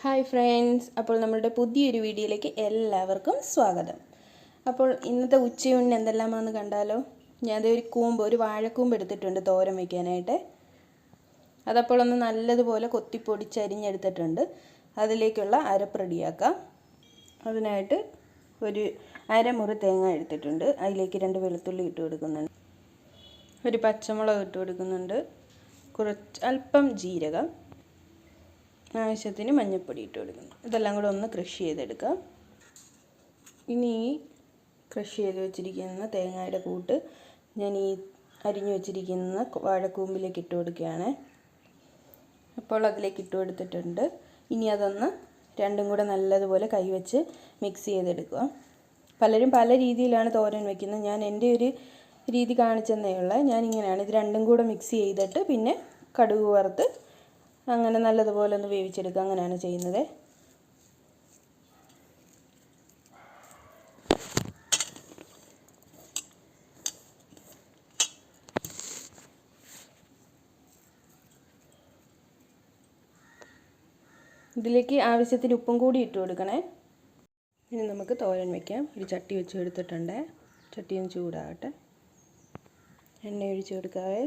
Hi friends അപ്പോൾ നമ്മളുടെ പുതിയൊരു വീഡിയോയിലേക്ക് എല്ലാവർക്കും സ്വാഗതം. അപ്പോൾ ഇന്നത്തെ ഉച്ചയൂണിന് എന്തെല്ലാമാണെന്ന് കണ്ടാലോ? ദേ ഒരു കൂമ്പ് ഒരു വാഴക്കൂമ്പ് എടുത്തിട്ടുണ്ട് തോരൻ വയ്ക്കാനായിട്ട് അതപ്പോൾ ഒന്ന് നല്ലതുപോലെ കൊത്തിപ്പൊടിച്ച് അരിഞ്ഞെടുത്തിട്ടുണ്ട്. അതിലേക്കുള്ള അരപ്പ് റെഡിയാക്കാം അതിനായിട്ട് ഒരു അരമുറി തേങ്ങ എടുത്തിട്ടുണ്ട്. അതിലേക്ക് രണ്ട് വെളുത്തുള്ളി ഇട്ട് കൊടുക്കുന്നുണ്ട്. ഒരു പച്ചമുളക് ഇട്ട് കൊടുക്കുന്നുണ്ട്. കുറച്ച് അല്പം ജീരകം. ആവശ്യത്തിന് മഞ്ഞൾപ്പൊടി ഇട്ട് കൊടുക്കുന്നു ഇതെല്ലാം കൂടെ ഒന്ന് ക്രഷ് ചെയ്തെടുക്കുക ഇനി ഈ ക്രഷ് ചെയ്ത് വെച്ചിരിക്കുന്ന തേങ്ങയുടെ കൂട്ട് ഞാൻ ഈ അരിഞ്ഞു വെച്ചിരിക്കുന്ന വാഴക്കൂമ്പിലേക്ക് ഇട്ട് കൊടുക്കുകയാണ്. അപ്പോൾ അതിലേക്ക് ഇട്ട് കൊടുത്തിട്ടുണ്ട്. ഇനി അതൊന്ന് രണ്ടും കൂടെ നല്ലതുപോലെ കൈവച്ച് മിക്സ് ചെയ്തെടുക്കുക. പലരും പല രീതിയിലാണ് തോരൻ വെക്കുന്നത്. ഞാൻ എന്റെ ഒരു രീതി കാണിച്ചെന്നേ ഉള്ളത് ഞാനിങ്ങനെയാണ് ഇത് രണ്ടും കൂടെ മിക്സ് ചെയ്തിട്ട് പിന്നെ കടുക് വറുത്ത് അങ്ങനെ നല്ലതുപോലെ ഒന്ന് വേവിച്ചെടുക്കുക. അങ്ങനെയാണ് ചെയ്യുന്നത്. ഇതിലേക്ക് ആവശ്യത്തിന് ഉപ്പും കൂടി ഇട്ട് കൊടുക്കണേ. ഇനി നമുക്ക് തോരൻ വയ്ക്കാം ഒരു ചട്ടി വെച്ച് എടുത്തിട്ടുണ്ട്. ചട്ടിയും ചൂടാകട്ടെ. എണ്ണ ഒഴിച്ച് കൊടുക്കാവേ.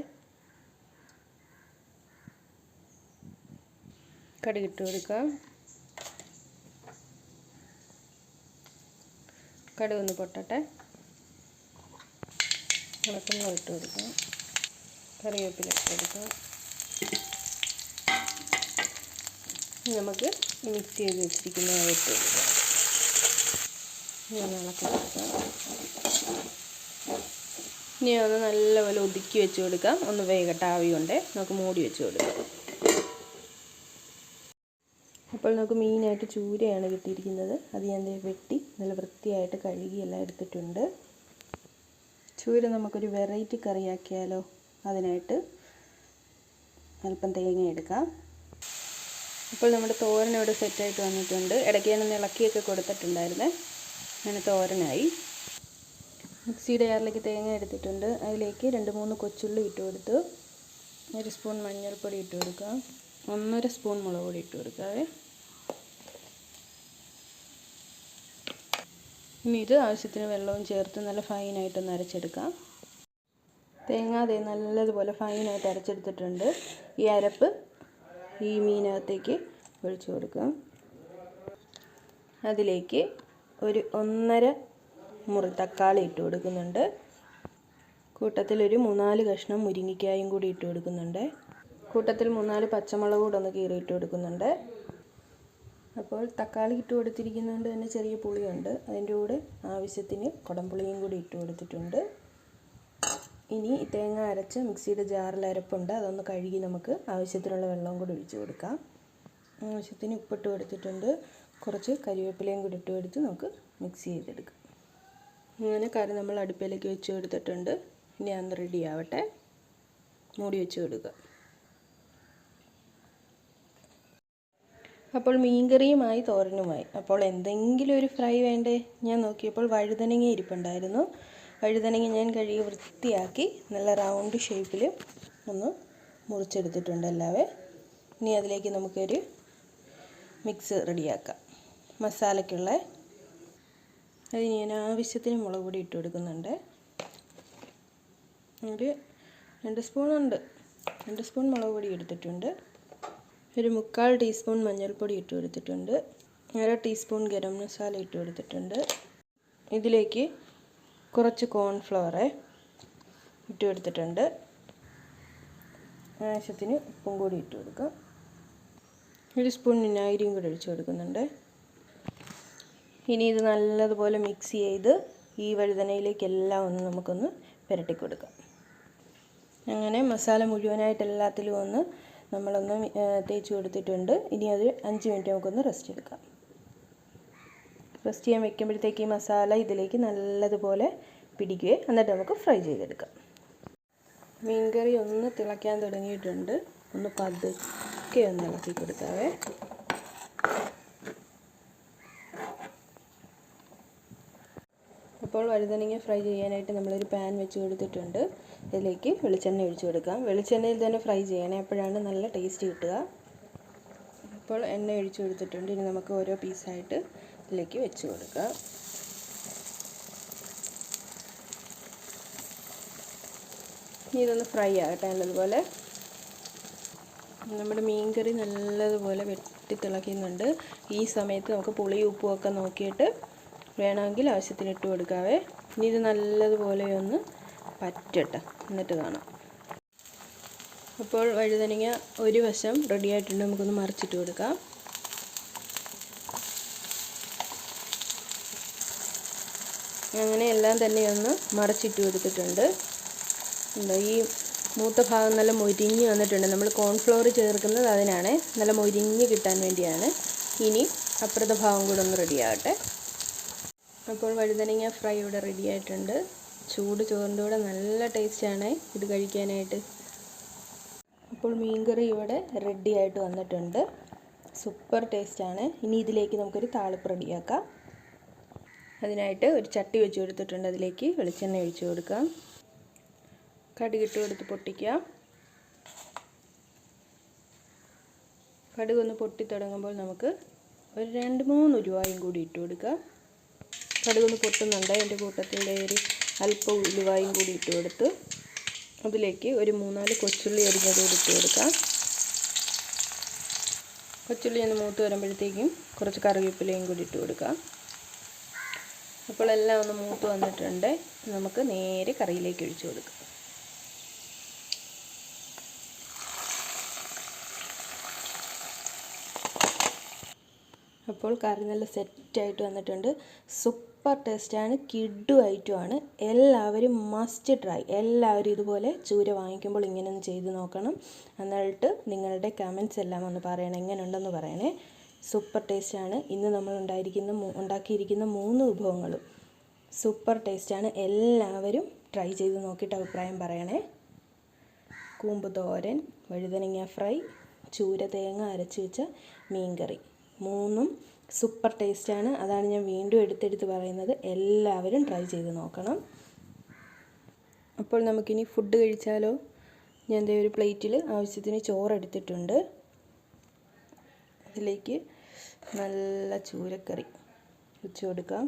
കടുകിട്ട് കൊടുക്കാം കടുക് ഒന്ന് പൊട്ടട്ടെ. ഉണക്കമുളക് ഇട്ട് കൊടുക്കാം കറിവേപ്പില ഇട്ട് കൊടുക്കാം നമുക്ക് മിക്സ് ചെയ്ത് വെച്ചിരിക്കുന്ന ഇട്ട് കൊടുക്കാം ഞാൻ ഇളക്കി കൊടുക്കാം ഇനി ഒന്ന് നല്ലപോലെ ഒതുക്കി വെച്ച് കൊടുക്കാം. ഒന്ന് വേഗട്ടാവി കൊണ്ട് നമുക്ക് മൂടി വെച്ച് കൊടുക്കാം. അപ്പോൾ നമുക്ക് മെയിനായിട്ട് ചൂരയാണ് കിട്ടിയിരിക്കുന്നത്. അത് ഞാൻ വെട്ടി നല്ല വൃത്തിയായിട്ട് കഴുകി എല്ലാം എടുത്തിട്ടുണ്ട്. ചൂര നമുക്കൊരു വെറൈറ്റി കറിയാക്കിയാലോ അതിനായിട്ട് അല്പം തേങ്ങ എടുക്കാം. ഇപ്പോൾ നമ്മുടെ തോരൻ ഇവിടെ സെറ്റായിട്ട് വന്നിട്ടുണ്ട്. ഇടയ്ക്ക് ഞാൻ ഇളക്കിയൊക്കെ കൊടുത്തിട്ടുണ്ടായിരുന്നേ. അങ്ങനെ തോരനായി. മിക്സിയുടെ ജാറിലേക്ക് തേങ്ങ എടുത്തിട്ടുണ്ട്. അതിലേക്ക് രണ്ട് മൂന്ന് കൊച്ചുള്ളി ഇട്ട് കൊടുത്ത് ഒരു സ്പൂൺ മഞ്ഞൾപ്പൊടി ഇട്ട് കൊടുക്കുക ഒന്നര സ്പൂൺ മുളക് പൊടി ഇട്ട് കൊടുക്കാവേ. ഇനി ഇത് ആവശ്യത്തിന് വെള്ളവും ചേർത്ത് നല്ല ഫൈനായിട്ടൊന്ന് അരച്ചെടുക്കാം. തേങ്ങ അതേ നല്ലതുപോലെ ഫൈനായിട്ട് അരച്ചെടുത്തിട്ടുണ്ട്. ഈ അരപ്പ് ഈ മീനകത്തേക്ക് ഒഴിച്ചു കൊടുക്കാം. അതിലേക്ക് ഒരു ഒന്നര മുറി തക്കാളി ഇട്ട് കൊടുക്കുന്നുണ്ട്. കൂട്ടത്തിൽ ഒരു മൂന്നാൽ കഷ്ണം മുരിങ്ങിക്കായും കൂടി ഇട്ട് കൊടുക്കുന്നുണ്ട്. കൂട്ടത്തിൽ മൂന്നാൽ പച്ചമുളക് കൂടെ ഒന്ന് കീറി ഇട്ട് കൊടുക്കുന്നുണ്ട്. അപ്പോൾ തക്കാളി ഇട്ട് കൊടുത്തിരിക്കുന്നതുകൊണ്ട് തന്നെ ചെറിയ പുളിയുണ്ട്. അതിന്റെ കൂടെ ആവശ്യത്തിന് കുടംപുളിയും കൂടി ഇട്ട് കൊടുത്തിട്ടുണ്ട്. ഇനി തേങ്ങ അരച്ച് മിക്സിയുടെ ജാറിൽ അരപ്പുണ്ട്. അതൊന്ന് കഴുകി നമുക്ക് ആവശ്യത്തിനുള്ള വെള്ളവും കൂടി ഒഴിച്ച് കൊടുക്കാം. ആവശ്യത്തിന് ഉപ്പിട്ട് കൊടുത്തിട്ടുണ്ട്. കുറച്ച് കരിവേപ്പിലയും കൂടി ഇട്ട് കൊടുത്ത് നമുക്ക് മിക്സ് ചെയ്തെടുക്കാം. അങ്ങനെ കറി നമ്മൾ അടുപ്പിലേക്ക് വെച്ച് കൊടുത്തിട്ടുണ്ട്. ഇനി അന്ന് റെഡി ആവട്ടെ. മൂടി വെച്ച് കൊടുക്കുക. അപ്പോൾ മീൻകറിയുമായി തോരനുമായി. അപ്പോൾ എന്തെങ്കിലും ഒരു ഫ്രൈ വേണ്ടേ? ഞാൻ നോക്കിയപ്പോൾ വഴുതനങ്ങ ഇരിപ്പുണ്ടായിരുന്നു. വഴുതനങ്ങ ഞാൻ കഴുകി വൃത്തിയാക്കി നല്ല റൗണ്ട് ഷേപ്പിൽ ഒന്ന് മുറിച്ചെടുത്തിട്ടുണ്ട് അല്ലാതെ ഇനി അതിലേക്ക് നമുക്കൊരു മിക്സ് റെഡിയാക്കാം. മസാലയ്ക്കുള്ള അതിന് ഞാൻ ആവശ്യത്തിന് മുളക് പൊടി ഇട്ട് കൊടുക്കുന്നുണ്ട്. ഒരു രണ്ട് സ്പൂണുണ്ട്. രണ്ട് സ്പൂൺ മുളക് പൊടി എടുത്തിട്ടുണ്ട്. ഒരു മുക്കാൽ ടീസ്പൂൺ മഞ്ഞൾപ്പൊടി ഇട്ട് കൊടുത്തിട്ടുണ്ട്. അര ടീസ്പൂൺ ഗരം മസാല ഇട്ട് കൊടുത്തിട്ടുണ്ട്. ഇതിലേക്ക് കുറച്ച് കോൺഫ്ലവർ ഇട്ട് കൊടുത്തിട്ടുണ്ട്. ആവശ്യത്തിന് ഉപ്പും കൂടി ഇട്ട് കൊടുക്കാം. ഒരു സ്പൂൺ വിനാഗിരിയും കൂടി ഒഴിച്ച് കൊടുക്കുന്നുണ്ട്. ഇനി ഇത് നല്ലതുപോലെ മിക്സ് ചെയ്ത് ഈ വഴുതനയിലേക്ക് എല്ലാം ഒന്ന് നമുക്കൊന്ന് പുരട്ടി കൊടുക്കാം അങ്ങനെ മസാല മുഴുവനായിട്ട് എല്ലാത്തിലും ഒന്ന് നമ്മളൊന്ന് തേച്ച് കൊടുത്തിട്ടുണ്ട്. ഇനി അത് അഞ്ച് മിനിറ്റ് നമുക്കൊന്ന് റെസ്റ്റ് എടുക്കാം. റെസ്റ്റ് ചെയ്യാൻ വെക്കുമ്പോഴത്തേക്ക് ഈ മസാല ഇതിലേക്ക് നല്ലതുപോലെ പിടിക്കുക എന്നിട്ട് നമുക്ക് ഫ്രൈ ചെയ്തെടുക്കാം. മീൻകറി ഒന്ന് തിളയ്ക്കാൻ തുടങ്ങിയിട്ടുണ്ട്. ഒന്ന് പതുക്കെ ഒന്ന് ഇളക്കി കൊടുക്കാവേ അപ്പോൾ വഴുതനങ്ങ ഫ്രൈ ചെയ്യാനായിട്ട് നമ്മളൊരു പാൻ വെച്ച് കൊടുത്തിട്ടുണ്ട്. ഇതിലേക്ക് വെളിച്ചെണ്ണ ഒഴിച്ചു കൊടുക്കാം. വെളിച്ചെണ്ണയിൽ തന്നെ ഫ്രൈ ചെയ്യണേ. അപ്പോഴാണ് നല്ല ടേസ്റ്റ് കിട്ടുക. അപ്പോൾ എണ്ണ ഒഴിച്ചു കൊടുത്തിട്ടുണ്ട്. ഇനി നമുക്ക് ഓരോ പീസായിട്ട് ഇതിലേക്ക് വെച്ച് കൊടുക്കാം. ഇനി ഇതൊന്ന് ഫ്രൈ ആകട്ടെ നല്ലതുപോലെ. നമ്മുടെ മീൻകറി നല്ലതുപോലെ വെട്ടി തിളയ്ക്കുന്നുണ്ട്. ഈ സമയത്ത് നമുക്ക് പുളി ഉപ്പും ഒക്കെ നോക്കിയിട്ട് വേണമെങ്കിൽ ആവശ്യത്തിന് ഇട്ട് കൊടുക്കാവേ. ഇനി ഇത് നല്ലതുപോലെ ഒന്ന് പറ്റട്ടെ എന്നിട്ട് കാണാം. അപ്പോൾ വഴുതനങ്ങ ഒരു വശം റെഡി ആയിട്ടുണ്ട്. നമുക്കൊന്ന് മറിച്ചിട്ട് കൊടുക്കാം. അങ്ങനെ എല്ലാം തന്നെ ഒന്ന് മറിച്ചിട്ട് കൊടുത്തിട്ടുണ്ട്. ഈ മൂത്ത ഭാഗം നല്ല മൊരിഞ്ഞ് വന്നിട്ടുണ്ട്. നമ്മൾ കോൺഫ്ലോർ ചേർക്കുന്നത് അതിനാണ്. നല്ല മൊരിഞ്ഞ് കിട്ടാൻ വേണ്ടിയാണ്. ഇനി അപ്പുറത്തെ ഭാഗം കൂടെ ഒന്ന് റെഡി ആകട്ടെ അപ്പോൾ വഴുതനങ്ങ ഫ്രൈ ഇവിടെ റെഡി ആയിട്ടുണ്ട്. ചൂട് ചോറിന്റെ കൂടെ നല്ല ടേസ്റ്റാണ് ഇത് കഴിക്കാനായിട്ട്. അപ്പോൾ മീൻകറി ഇവിടെ റെഡി ആയിട്ട് വന്നിട്ടുണ്ട്. സൂപ്പർ ടേസ്റ്റാണ് ഇനി ഇതിലേക്ക് നമുക്കൊരു താളിപ്പ് റെഡിയാക്കാം. അതിനായിട്ട് ഒരു ചട്ടി വെച്ച് കൊടുത്തിട്ടുണ്ട്. അതിലേക്ക് വെളിച്ചെണ്ണ ഒഴിച്ചു കൊടുക്കാം. കടുകിട്ട് കൊടുത്ത് പൊട്ടിക്കുക കടുക് ഒന്ന് പൊട്ടി തുടങ്ങുമ്പോൾ നമുക്ക് ഒരു രണ്ട് മൂന്ന് ഉരുവായും കൂടി ഇട്ട് കൊടുക്കുക കടുകൊന്ന് പൊട്ടുന്നുണ്ട്. അതിന്റെ കൂട്ടത്തിന്റെ ഒരു അല്പം ഉലുവായും കൂടി ഇട്ട് കൊടുത്ത് അതിലേക്ക് ഒരു മൂന്നാൽ കൊച്ചുള്ളി അരിഞ്ഞത് ഇട്ട് കൊടുക്കാം. കൊച്ചുള്ളി ഒന്ന് മൂത്ത് വരുമ്പോഴത്തേക്കും കുറച്ച് കറിവേപ്പിലയും കൂടി ഇട്ട് കൊടുക്കാം. അപ്പോൾ എല്ലാം ഒന്ന് മൂത്ത് വന്നിട്ടുണ്ട്. നമുക്ക് നേരെ കറിയിലേക്ക് ഒഴിച്ചു കൊടുക്കാം. അപ്പോൾ കറി നല്ല സെറ്റായിട്ട് വന്നിട്ടുണ്ട്. സൂപ്പർ ടേസ്റ്റാണ് കിഡു ഐറ്റമാണ് എല്ലാവരും മസ്റ്റ് ട്രൈ എല്ലാവരും ഇതുപോലെ ചൂര വാങ്ങിക്കുമ്പോൾ ഇങ്ങനെ ഒന്ന് ചെയ്ത് നോക്കണം. എന്നിട്ട് നിങ്ങളുടെ കമൻസ് എല്ലാം ഒന്ന് പറയണം. എങ്ങനെയുണ്ടെന്ന് പറയണേ. സൂപ്പർ ടേസ്റ്റാണ് ഇന്ന് നമ്മൾ ഉണ്ടായിരിക്കുന്ന ഉണ്ടാക്കിയിരിക്കുന്ന മൂന്ന് വിഭവങ്ങളും സൂപ്പർ ടേസ്റ്റാണ് എല്ലാവരും ട്രൈ ചെയ്ത് നോക്കിയിട്ട് അഭിപ്രായം പറയണേ. കൂമ്പ് തോരൻ വഴുതനങ്ങ ഫ്രൈ ചൂര തേങ്ങ അരച്ച് വെച്ച മീൻകറി. മൂന്നും സൂപ്പർ ടേസ്റ്റാണ്. അതാണ് ഞാൻ വീണ്ടും എടുത്തെടുത്ത് പറയുന്നത്. എല്ലാവരും ട്രൈ ചെയ്ത് നോക്കണം. അപ്പോൾ നമുക്കിനി ഫുഡ് കഴിച്ചാലോ? ഞാൻ ദേ ഒരു പ്ലേറ്റിൽ ആവശ്യത്തിന് ചോറ് എടുത്തിട്ടുണ്ട് അതിലേക്ക് നല്ല ചൂരക്കറി വെച്ച് കൊടുക്കാം.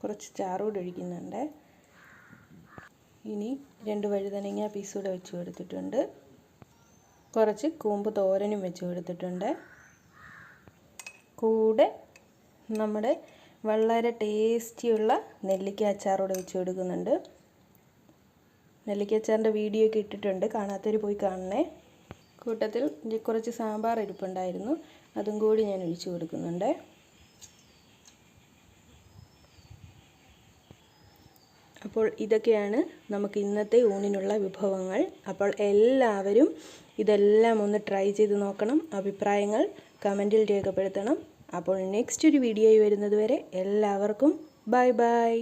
കുറച്ച് ചാറൂടെ ഒഴിക്കുന്നുണ്ട്. ഇനി രണ്ട് വഴുതനങ്ങ പീസൂടെ വെച്ച് കൊടുത്തിട്ടുണ്ട്. കുറച്ച് കൂമ്പ് തോരനും വെച്ച് കൊടുത്തിട്ടുണ്ട്. കൂടെ നമ്മുടെ വളരെ ടേസ്റ്റിയുള്ള നെല്ലിക്ക അച്ചാറൂടെ വെച്ച് കൊടുക്കുന്നുണ്ട്. നെല്ലിക്ക അച്ചാറിന്റെ വീഡിയോ ഒക്കെ ഇട്ടിട്ടുണ്ട്. കാണാത്തവർ പോയി കാണണേ. കൂട്ടത്തിൽ കുറച്ച് സാമ്പാർ ഇരിപ്പുണ്ടായിരുന്നു അതും കൂടി ഞാൻ ഒഴിച്ചു കൊടുക്കുന്നുണ്ട്. അപ്പോൾ ഇതൊക്കെയാണ് നമുക്ക് ഇന്നത്തെ ഊണിനുള്ള വിഭവങ്ങൾ. അപ്പോൾ എല്ലാവരും ഇതെല്ലാം ഒന്ന് ട്രൈ ചെയ്ത് നോക്കണം. അഭിപ്രായങ്ങൾ കമന്റിൽ രേഖപ്പെടുത്തണം. അപ്പോൾ നെക്സ്റ്റ് ഒരു വീഡിയോയിൽ വരുന്നതുവരെ എല്ലാവർക്കും ബൈ ബൈ